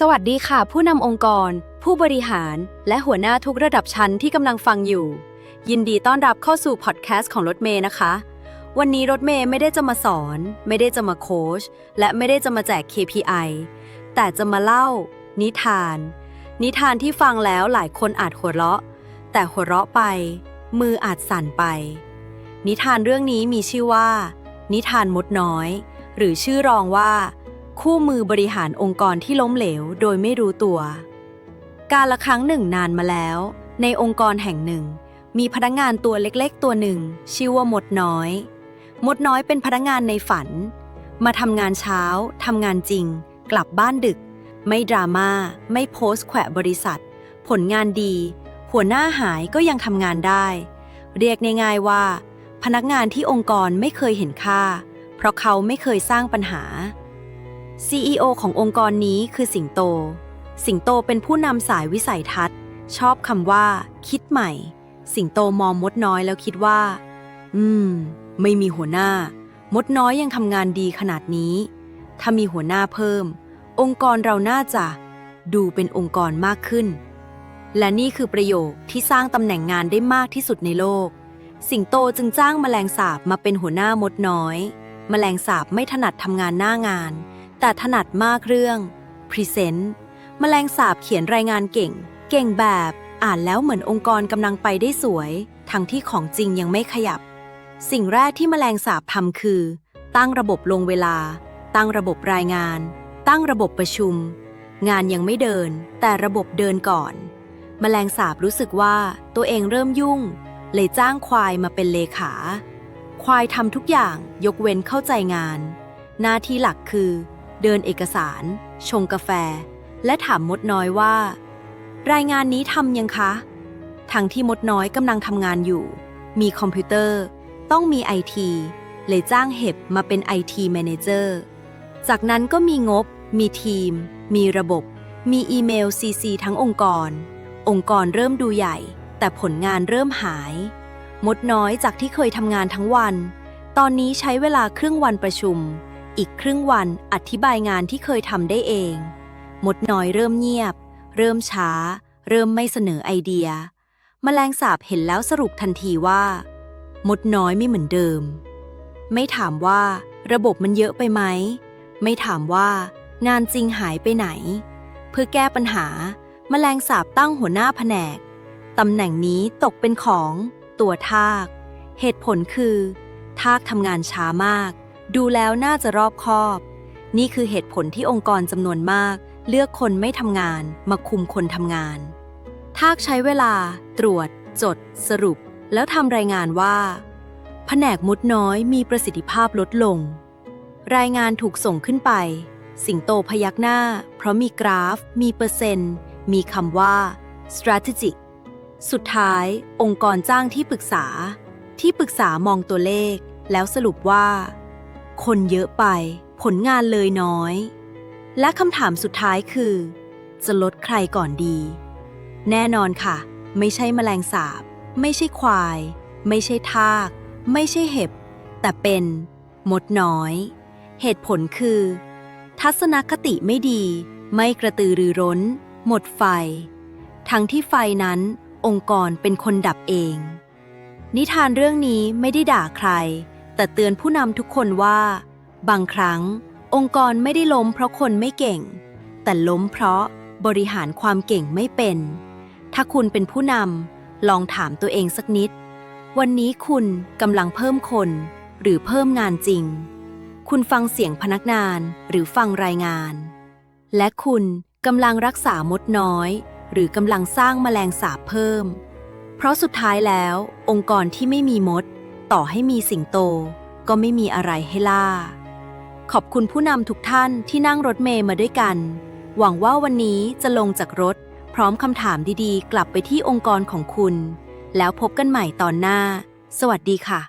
สวัสดีค่ะ ผู้นำองค์กร ผู้บริหารและหัวหน้าทุกระดับชั้นที่กำลังฟังอยู่ ยินดีต้อนรับเข้าสู่พอดแคสต์ของรถเมย์นะคะ วันนี้รถเมย์ไม่ได้จะมาสอน ไม่ได้จะมาโค้ชและไม่ได้จะมาแจก KPI แต่จะมาเล่า นิทาน นิทานที่ฟังแล้วหลายคนอาจหัวเราะ แต่หัวเราะไป มืออาจสั่นไป นิทานเรื่องนี้มีชื่อว่า นิทานมดน้อย หรือชื่อรองว่า คู่มือบริหารองค์กรที่ล้มเหลวโดยไม่รู้ตัว การละครั้งหนึ่งนานมาแล้ว ในองค์กรแห่งหนึ่ง มีพนักงานตัวเล็กๆ ตัวหนึ่ง ชื่อว่ามดน้อย มดน้อยเป็นพนักงานในฝัน มาทำงานเช้าทำงานจริง กลับบ้านดึก ไม่ดราม่าไม่โพสแขวะบริษัท ผลงานดี หัวหน้าหายก็ยังทำงานได้ เรียกง่ายๆว่า พนักงานที่องค์กรไม่เคยเห็นค่า เพราะเขาไม่เคยสร้างปัญหา CEO ขององค์กรนี้คือสิงโต สิงโตเป็นผู้นำสายวิสัยทัศน์ ชอบคำว่า คิดใหม่ สิงโตมองมดน้อยแล้วคิดว่า อืม ไม่มีหัวหน้า มดน้อยยังทำงานดีขนาดนี้ ถ้ามีหัวหน้าเพิ่ม องค์กรเราน่าจะ ดูเป็นองค์กรมากขึ้น และนี่คือประโยคที่สร้างตำแหน่งงานได้มากที่สุดในโลก สิงโตจึงจ้างแมลงสาบมาเป็นหัวหน้ามดน้อย แมลงสาบไม่ถนัดทำงานหน้างาน แต่ถนัดมากเรื่อง Present แมลงสาบเขียนรายงานเก่ง เก่งแบบอ่านแล้วเหมือนองค์กรกำลังไปได้สวย ทั้งที่ของจริงยังไม่ขยับ สิ่งแรกที่แมลงสาบทำคือ ตั้งระบบลงเวลา ตั้งระบบรายงาน ตั้งระบบประชุม งานยังไม่เดิน แต่ระบบเดินก่อน แมลงสาบรู้สึกว่าตัวเองเริ่มยุ่ง เลยจ้างควายมาเป็นเลขา ควายทำทุกอย่างยกเว้นเข้าใจงาน หน้าที่หลักคือ เดินเอกสาร ชงกาแฟ และถามมดน้อยว่า รายงานนี้ทำยังคะ ทั้งที่มดน้อยกำลังทำงานอยู่ มีคอมพิวเตอร์ ต้องมีไอทีเลยจ้างเห็บมาเป็นไอทีแมเนเจอร์ จากนั้นก็มีงบ มีทีม มีระบบ มีอีเมล CC ทั้งองค์กร องค์กรเริ่มดูใหญ่ แต่ผลงานเริ่มหาย มดน้อยจากที่เคยทำงานทั้งวัน ตอนนี้ใช้เวลาครึ่งวันประชุม อีกครึ่งวันอธิบายงานที่เคยทำได้เองมดน้อยเริ่มเงียบ เริ่มช้า เริ่มไม่เสนอไอเดียแมลงสาบเห็นแล้วสรุปทันทีว่า มดน้อยไม่เหมือนเดิม ไม่ถามว่าระบบมันเยอะไปไหม ไม่ถามว่างานจริงหายไปไหน เพื่อแก้ปัญหาแมลงสาบตั้งหัวหน้าแผนก ตำแหน่งนี้ตกเป็นของ ตัวทาก เหตุผลคือ ทากทำงานช้ามาก ดูแล้วน่าจะรอบคอบ นี่คือเหตุผลที่องค์กรจำนวนมาก เลือกคนไม่ทำงานมาคุมคนทำงาน ทากใช้เวลา ตรวจ จด สรุป แล้วทำรายงานว่า แผนกมุดน้อยมีประสิทธิภาพลดลง รายงานถูกส่งขึ้นไป สิงโตพยักหน้า เพราะมีกราฟ มีเปอร์เซ็นต์ มีคำว่า strategic สุดท้าย องค์กรจ้างที่ปรึกษา ที่ปรึกษามองตัวเลข แล้วสรุปว่า คนเยอะไป ผลงานเลยน้อย และคำถามสุดท้ายคือ จะลดใครก่อนดี แน่นอนค่ะ ไม่ใช่แมลงสาบ ไม่ใช่ควาย ไม่ใช่ทาก ไม่ใช่เห็บ แต่เป็น มดน้อย เหตุผลคือ ทัศนคติไม่ดี ไม่กระตือรือร้น หมดไฟ ทั้งที่ไฟนั้นองค์กรเป็นคนดับเอง นิทานเรื่องนี้ไม่ได้ด่าใคร แต่เตือนผู้นำทุกคนว่า บางครั้ง องค์กรไม่ได้ล้มเพราะคนไม่เก่ง แต่ล้มเพราะบริหารความเก่งไม่เป็น ถ้าคุณเป็นผู้นำลองถามตัวเองสักนิด วันนี้คุณกำลังเพิ่มคน หรือเพิ่มงานจริง คุณฟังเสียงพนักงานหรือฟังรายงาน และคุณกำลังรักษามดน้อย หรือกำลังสร้างแมลงสาบเพิ่ม เพราะสุดท้ายแล้ว องค์กรที่ไม่มีมด ต่อให้มีสิงโตก็ไม่มีอะไรให้ล่า ขอบคุณผู้นำทุกท่านที่นั่งรถเมย์มาด้วยกัน หวังว่าวันนี้จะลงจากรถ พร้อมคำถามดีๆ กลับไปที่องค์กรของคุณ แล้วพบกันใหม่ตอนหน้า สวัสดีค่ะ